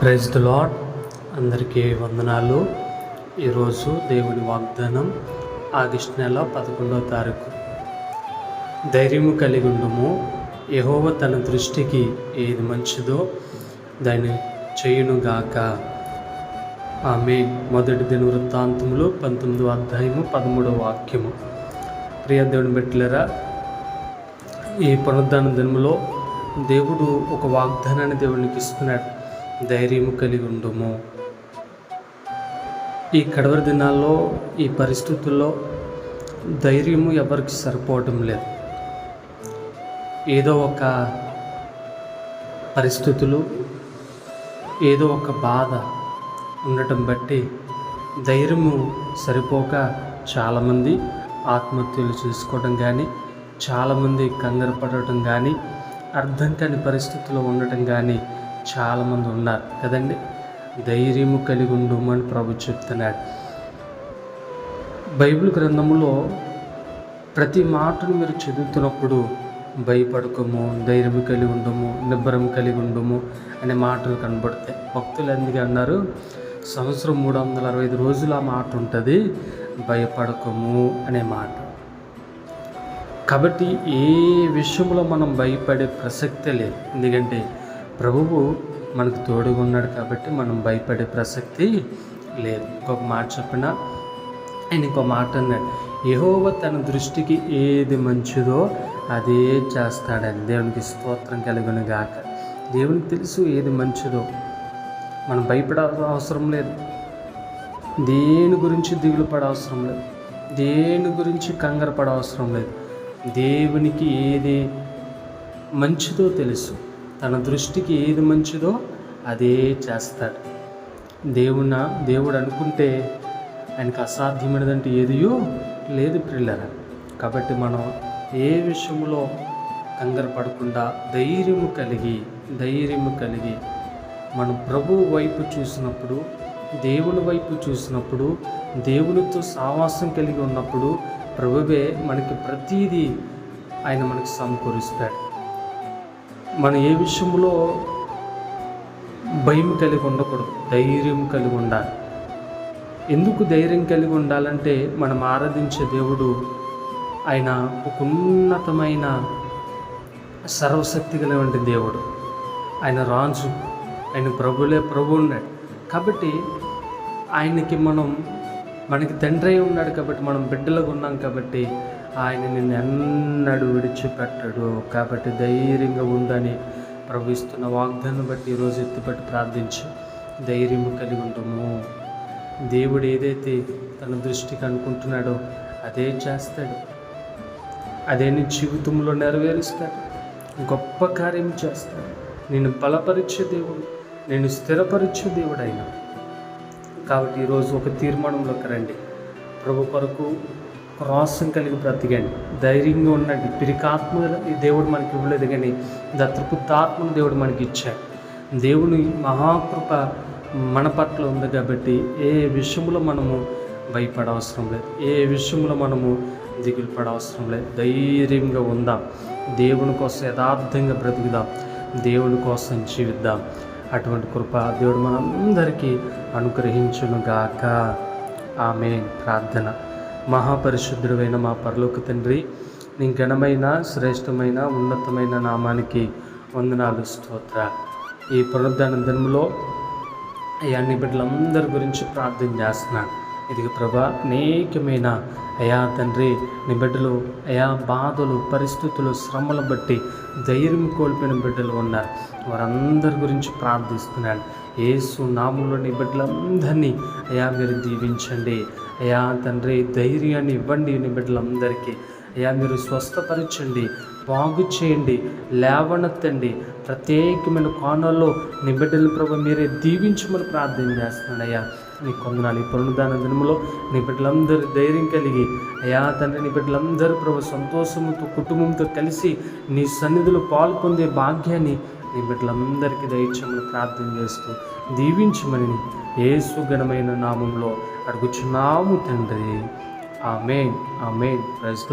Praise the lord అందరికీ వందనాలు. ఈరోజు దేవుని వాగ్దానం ఆగస్టు నెల పదకొండవ తారీఖు. ధైర్యము కలిగి ఉండము. యహోవ తన దృష్టికి ఏది మంచిదో దాన్ని చేయునుగాక. ఆమె మొదటి దిన వృత్తాంతములు పంతొమ్మిదవ అధ్యాయము పదమూడవ వాక్యము. ప్రియ దేవుని బిడ్డలారా ఈ పునరుద్ధాన దినములో దేవుడు ఒక వాగ్దానాన్ని దేవునికి ఇస్తున్నాడు. ధైర్యము కలిగి ఉండుము. ఈ కడవరి దినాల్లో ఈ పరిస్థితుల్లో ధైర్యము ఎవరికి సరిపోవటం లేదు. ఏదో ఒక పరిస్థితులు ఏదో ఒక బాధ ఉండటం బట్టి ధైర్యము సరిపోక చాలామంది ఆత్మహత్యలు చేసుకోవడం కానీ చాలామంది కంగారు పడటం కానీ అర్థం కాని పరిస్థితుల్లో ఉండటం కానీ చాలామంది ఉన్నారు కదండి? ధైర్యము కలిగి ఉండమని ప్రభు చెప్తున్నాడు. బైబిల్ గ్రంథములో ప్రతి మాటను మీరు చదువుతున్నప్పుడు భయపడకము ధైర్యం కలిగి ఉండము నిబ్బరం కలిగి ఉండము అనే మాటలు కనబడతాయి. భక్తులు ఎందుకు అన్నారు సంవత్సరం మూడు వందల అరవై ఐదు రోజులు ఆ మాట ఉంటుంది భయపడకము అనే మాట. కాబట్టి ఏ విషయంలో మనం భయపడే ప్రసక్తే లేదు. ఎందుకంటే ప్రభువు మనకు తోడుగా ఉన్నాడు కాబట్టి మనం భయపడే ప్రసక్తి లేదు. ఇంకొక మాట చెప్పిన? ఆయన ఇంకో మాట అన్నాడు యహోవ తన దృష్టికి ఏది మంచిదో అదే చేస్తాడని దేవునికి స్తోత్రం కలిగిన గాక. దేవునికి తెలుసు ఏది మంచిదో. మనం భయపడాల్సిన అవసరం లేదు. దేని గురించి దిగులు పడ అవసరం లేదు. దేని గురించి కంగారు పడ అవసరం లేదు. దేవునికి ఏది మంచిదో తెలుసు. తన దృష్టికి ఏది మంచిదో అదే చేస్తాడు. దేవున దేవుడు అనుకుంటే ఆయనకు అసాధ్యమైనదంటే ఏదియో లేదు పిల్లరా కాబట్టి మనం ఏ విషయంలో కంగారు పడకుండా ధైర్యము కలిగి ధైర్యము కలిగి మనం ప్రభు వైపు చూసినప్పుడు దేవుని వైపు చూసినప్పుడు దేవునితో సావాసం కలిగి ఉన్నప్పుడు ప్రభువే మనకి ప్రతీదీ ఆయన మనకి సమకూరుస్తాడు. మనం ఏ విషయంలో భయం కలిగి ఉండకూడదు ధైర్యం కలిగి ఉండాలి. ఎందుకు ధైర్యం కలిగి ఉండాలంటే మనం ఆరాధించే దేవుడు ఆయన ఒక ఉన్నతమైన సర్వశక్తి కలిగిన దేవుడు. ఆయన రాజు ఆయన ప్రభులే ప్రభు ఉన్నాడు కాబట్టి ఆయనకి మనం మనకి తండ్రి ఉన్నాడు కాబట్టి మనం బిడ్డలుగా ఉన్నాం కాబట్టి ఆయన నిన్ను ఎన్నడూ విడిచిపెట్టడు. కాబట్టి ధైర్యంగా ఉందని ప్రభు వాగ్దాన్ని వాగ్దానం బట్టి ఈరోజు ఎత్తుపట్టి ప్రార్థించి. ధైర్యం కలిగి ఉంటాము దేవుడు ఏదైతే తన దృష్టికి అనుకుంటున్నాడో అదే చేస్తాడు. అదే నీ జీవితంలో నెరవేరుస్తాడు. గొప్ప కార్యం చేస్తాడు. నేను బలపరిచే దేవుడు నేను స్థిరపరిచే దేవుడు అయినా. కాబట్టి ఈరోజు ఒక తీర్మానంలోకి రండి. ప్రభు కొరకు క్రాసం కలిగి బ్రతికండి ధైర్యంగా ఉండండి. పిరికాత్మ దేవుడు మనకి ఇవ్వలేదు కానీ దత్రపుత్రాత్మను దేవుడు మనకి ఇచ్చాడు. దేవుని మహాకృప మన పట్ల ఉంది కాబట్టి ఏ విషయంలో మనము భయపడవసరం లేదు. ఏ విషయంలో మనము దిగులు పడవసరం లేదు. ధైర్యంగా ఉందాం. దేవుని కోసం యథార్థంగా బ్రతుకుదాం. దేవుని కోసం జీవిద్దాం. అటువంటి కృప దేవుడు మనందరికీ అనుగ్రహించును గాక ఆమె ప్రార్థన. మహాపరిశుద్ధుడైన మా పరలోక తండ్రి నీ ఘనమైన శ్రేష్టమైన ఉన్నతమైన నామానికి వందనాలు స్తోత్ర ఈ పునరుద్ధాన దినములో అయ్యా నీ బిడ్డలందరి గురించి ప్రార్థన చేస్తున్నాను. ఇది ప్రభా అనేకమైన అయా తండ్రి నీ బిడ్డలు అయా బాధలు పరిస్థితులు శ్రమలు బట్టి ధైర్యం కోల్పోయిన బిడ్డలు ఉన్నారు. వారందరి గురించి ప్రార్థిస్తున్నాను. ఏసు నామంలోని బిడ్డలందరినీ అయా మీరు దీవించండి. అయా తండ్రి ధైర్యాన్ని ఇవ్వండి నీ బిడ్డలందరికీ. అయా మీరు స్వస్థపరచండి బాగు చేయండి లేవనెత్తండి. ప్రత్యేకమైన కోణాల్లో నీ బిడ్డలు ప్రభు మీరే దీవించమని ప్రార్థన చేస్తున్నాడయ్యా నీ కొందనాలు ఈ పునరుదాన దినములో నీ బిడ్డలందరూ ధైర్యం కలిగి అయ్యా తండ్రి నీ బిడ్డలందరూ ప్రభు సంతోషంతో కుటుంబంతో కలిసి నీ సన్నిధిలో పాల్పొందే భాగ్యాన్ని నీ బిడ్డలందరికీ దయచమని ప్రార్థన చేస్తూ దీవించమని ఏసు ఘనమైన నామంలో అడుగుచున్నాము తండ్రి. ఆమెన్. ఆమెన్. Praise the